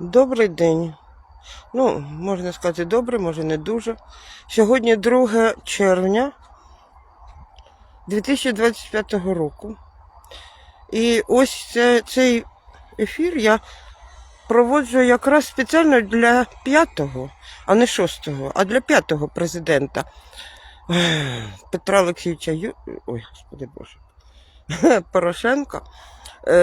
Добрий день. Ну, можна сказати, добре, може не дуже. Сьогодні 2 червня 2025 року. І ось це, цей ефір я проводжу якраз спеціально для п'ятого, а не шостого, а для п'ятого президента Петра Олексійовича Ю... Ой, господи Боже. Порошенка,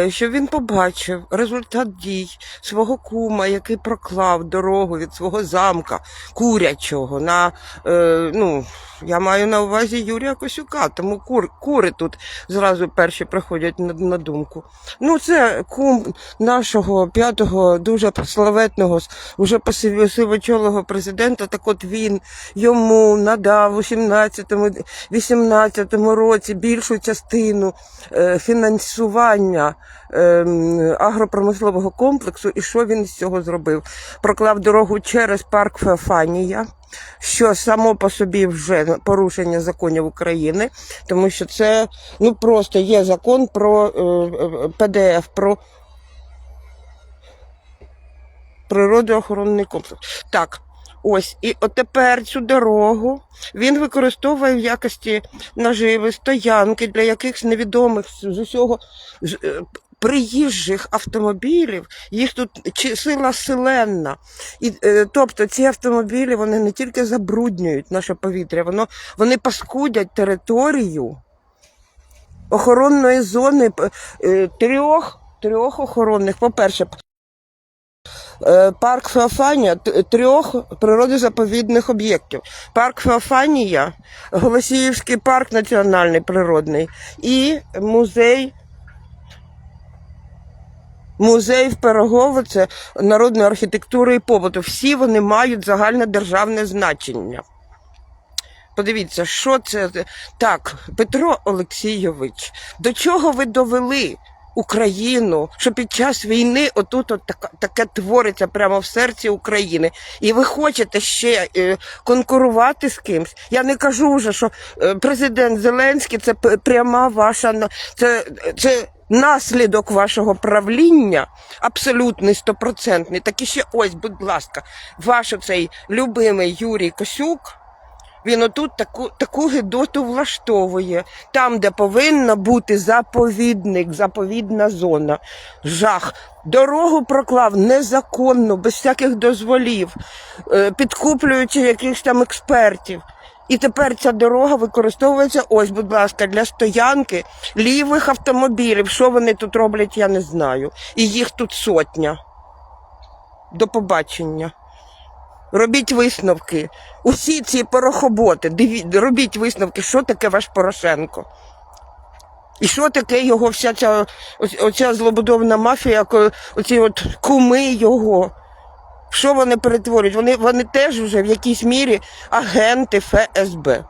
щоб він побачив результат дій свого кума, який проклав дорогу від свого замка курячого на е, ну, я маю на увазі Юрія Косюка, тому кур, кури тут зразу перші приходять на, на думку. Ну, це кум нашого п'ятого дуже славетного, уже посивочолого президента. Так от він йому надав у 17-18 році більшу частину е, фінансування е, агропромислового комплексу. І що він з цього зробив? Проклав дорогу через парк Феофанія, що само по собі вже порушення законів України, тому що це ну просто є закон про е, е, ПДФ, про природоохоронний комплекс. Так. Ось, і от тепер цю дорогу він використовує в якості наживи, стоянки для якихось невідомих з усього е, приїжджих автомобілів. Їх тут сила селенна. І, е, тобто ці автомобілі вони не тільки забруднюють наше повітря, воно, вони паскудять територію охоронної зони е, трьох, трьох охоронних. По-перше, е, парк Феофанія трьох природозаповідних об'єктів. Парк Феофанія, Голосіївський парк національний природний і музей. Музей в Пирогово це народної архітектури і побуту. Всі вони мають загальне державне значення. Подивіться, що це. Так, Петро Олексійович, до чого ви довели Україну, що під час війни отут от таке твориться прямо в серці України, і ви хочете ще е, конкурувати з кимсь? Я не кажу вже, що е, президент Зеленський це пряма ваша це, це наслідок вашого правління, абсолютний стопроцентний. Так і ще ось, будь ласка, ваш оцей любимий Юрій Косюк. Він отут таку, таку гидоту влаштовує, там, де повинна бути заповідник, заповідна зона. Жах. Дорогу проклав незаконно, без всяких дозволів, е, підкуплюючи якихось там експертів. І тепер ця дорога використовується, ось, будь ласка, для стоянки лівих автомобілів. Що вони тут роблять, я не знаю. І їх тут сотня. До побачення. Робіть висновки. Усі ці порохоботи, диві, робіть висновки, що таке ваш Порошенко. І що таке його вся ця оця злобудована мафія, оці от куми його. Що вони перетворюють? Вони, вони теж вже в якійсь мірі агенти ФСБ.